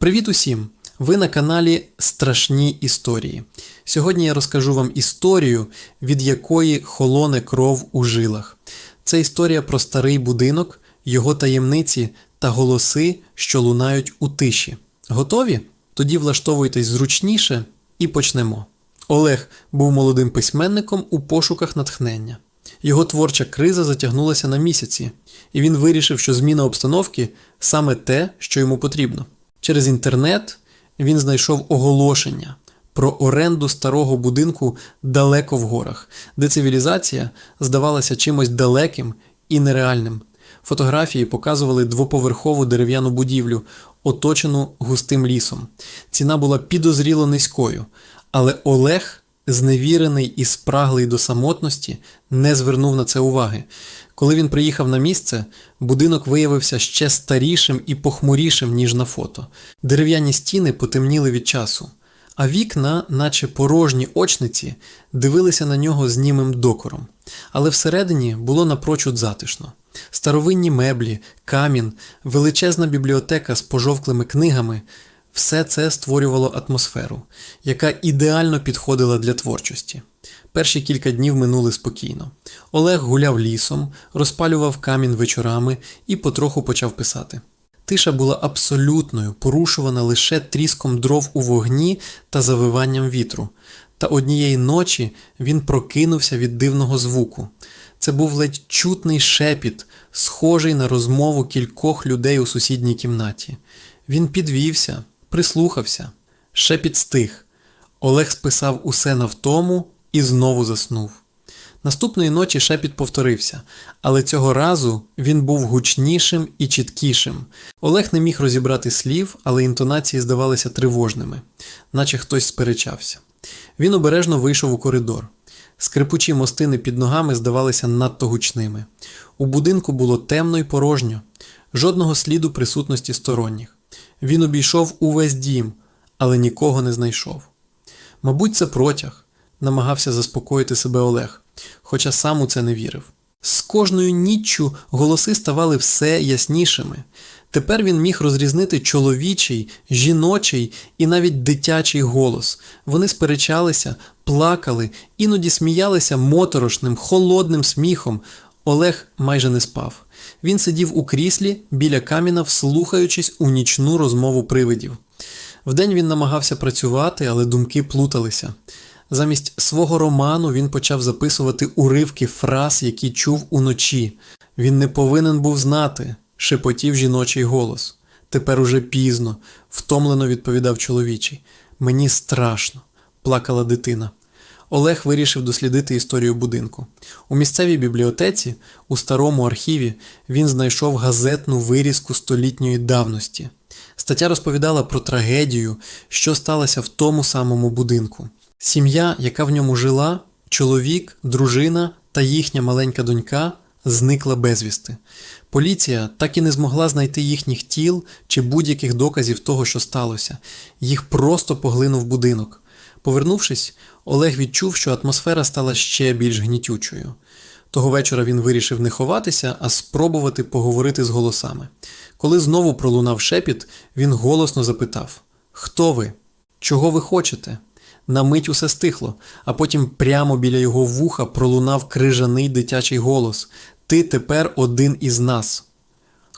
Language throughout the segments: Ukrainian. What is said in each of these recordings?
Привіт усім! Ви на каналі Страшні історії. Сьогодні я розкажу вам історію, від якої холоне кров у жилах. Це історія про старий будинок, його таємниці та голоси, що лунають у тиші. Готові? Тоді влаштовуйтесь зручніше і почнемо. Олег був молодим письменником у пошуках натхнення. Його творча криза затягнулася на місяці, і він вирішив, що зміна обстановки саме те, що йому потрібно. Через інтернет він знайшов оголошення про оренду старого будинку далеко в горах, де цивілізація здавалася чимось далеким і нереальним. Фотографії показували двоповерхову дерев'яну будівлю, оточену густим лісом. Ціна була підозріло низькою, але Олег, зневірений і спраглий до самотності, не звернув на це уваги. Коли він приїхав на місце, будинок виявився ще старішим і похмурішим, ніж на фото. Дерев'яні стіни потемніли від часу, а вікна, наче порожні очниці, дивилися на нього з німим докором. Але всередині було напрочуд затишно. Старовинні меблі, камін, величезна бібліотека з пожовклими книгами все це створювало атмосферу, яка ідеально підходила для творчості. Перші кілька днів минули спокійно. Олег гуляв лісом, розпалював камінь вечорами і потроху почав писати. Тиша була абсолютною, порушувана лише тріском дров у вогні та завиванням вітру. Та однієї ночі він прокинувся від дивного звуку. Це був ледь чутний шепіт, схожий на розмову кількох людей у сусідній кімнаті. Він підвівся, прислухався. Шепіт стих. Олег списав усе на втому і знову заснув. Наступної ночі шепіт повторився, але цього разу він був гучнішим і чіткішим. Олег не міг розібрати слів, але інтонації здавалися тривожними, наче хтось сперечався. Він обережно вийшов у коридор. Скрипучі мостини під ногами здавалися надто гучними. У будинку було темно й порожньо, жодного сліду присутності сторонніх. Він обійшов увесь дім, але нікого не знайшов. Мабуть, це протяг, намагався заспокоїти себе Олег, хоча сам у це не вірив. З кожною ніччю голоси ставали все яснішими. Тепер він міг розрізнити чоловічий, жіночий і навіть дитячий голос. Вони сперечалися, плакали, іноді сміялися моторошним, холодним сміхом. Олег майже не спав. Він сидів у кріслі біля каміна, вслухаючись у нічну розмову привидів. Вдень він намагався працювати, але думки плуталися. Замість свого роману він почав записувати уривки фраз, які чув уночі. Він не повинен був знати, шепотів жіночий голос. Тепер уже пізно, втомлено відповідав чоловічий. Мені страшно, плакала дитина. Олег вирішив дослідити історію будинку. У місцевій бібліотеці, у старому архіві, він знайшов газетну вирізку столітньої давності. Стаття розповідала про трагедію, що сталося в тому самому будинку. Сім'я, яка в ньому жила, чоловік, дружина та їхня маленька донька зникла безвісти. Поліція так і не змогла знайти їхніх тіл чи будь-яких доказів того, що сталося. Їх просто поглинув будинок. Повернувшись, Олег відчув, що атмосфера стала ще більш гнітючою. Того вечора він вирішив не ховатися, а спробувати поговорити з голосами. Коли знову пролунав шепіт, він голосно запитав: Хто ви? Чого ви хочете? На мить усе стихло, а потім прямо біля його вуха пролунав крижаний дитячий голос Ти тепер один із нас.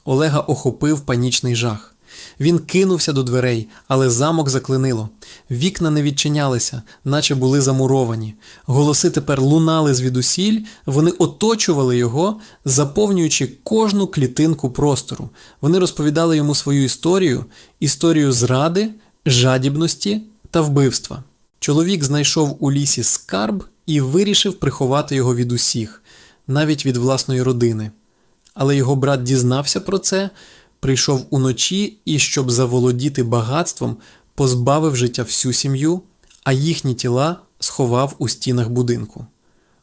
Олега охопив панічний жах. Він кинувся до дверей, але замок заклинило. Вікна не відчинялися, наче були замуровані. Голоси тепер лунали звідусіль, вони оточували його, заповнюючи кожну клітинку простору. Вони розповідали йому свою історію, історію зради, жадібності та вбивства. Чоловік знайшов у лісі скарб і вирішив приховати його від усіх, навіть від власної родини. Але його брат дізнався про це, прийшов уночі і, щоб заволодіти багатством, позбавив життя всю сім'ю, а їхні тіла сховав у стінах будинку.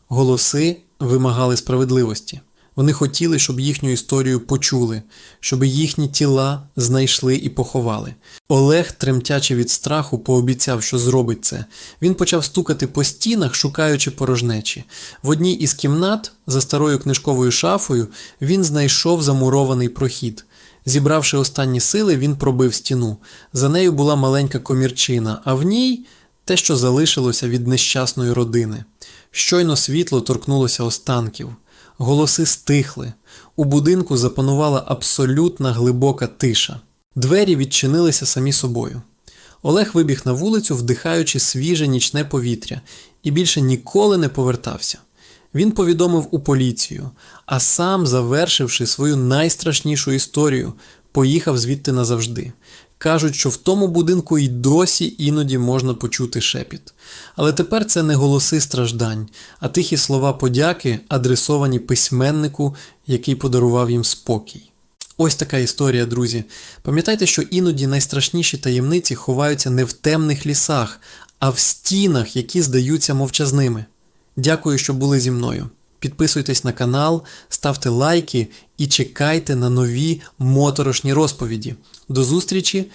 Голоси вимагали справедливості. Вони хотіли, щоб їхню історію почули, щоб їхні тіла знайшли і поховали. Олег, тремтячи від страху, пообіцяв, що зробить це. Він почав стукати по стінах, шукаючи порожнечі. В одній із кімнат, за старою книжковою шафою, він знайшов замурований прохід. Зібравши останні сили, він пробив стіну. За нею була маленька комірчина, а в ній те, що залишилося від нещасної родини. Щойно світло торкнулося останків. Голоси стихли. У будинку запанувала абсолютна глибока тиша. Двері відчинилися самі собою. Олег вибіг на вулицю, вдихаючи свіже нічне повітря, і більше ніколи не повертався. Він повідомив у поліцію, а сам, завершивши свою найстрашнішу історію, поїхав звідти назавжди. Кажуть, що в тому будинку й досі іноді можна почути шепіт. Але тепер це не голоси страждань, а тихі слова подяки, адресовані письменнику, який подарував їм спокій. Ось така історія, друзі. Пам'ятайте, що іноді найстрашніші таємниці ховаються не в темних лісах, а в стінах, які здаються мовчазними. Дякую, що були зі мною. Підписуйтесь на канал, ставте лайки і чекайте на нові моторошні розповіді. До зустрічі!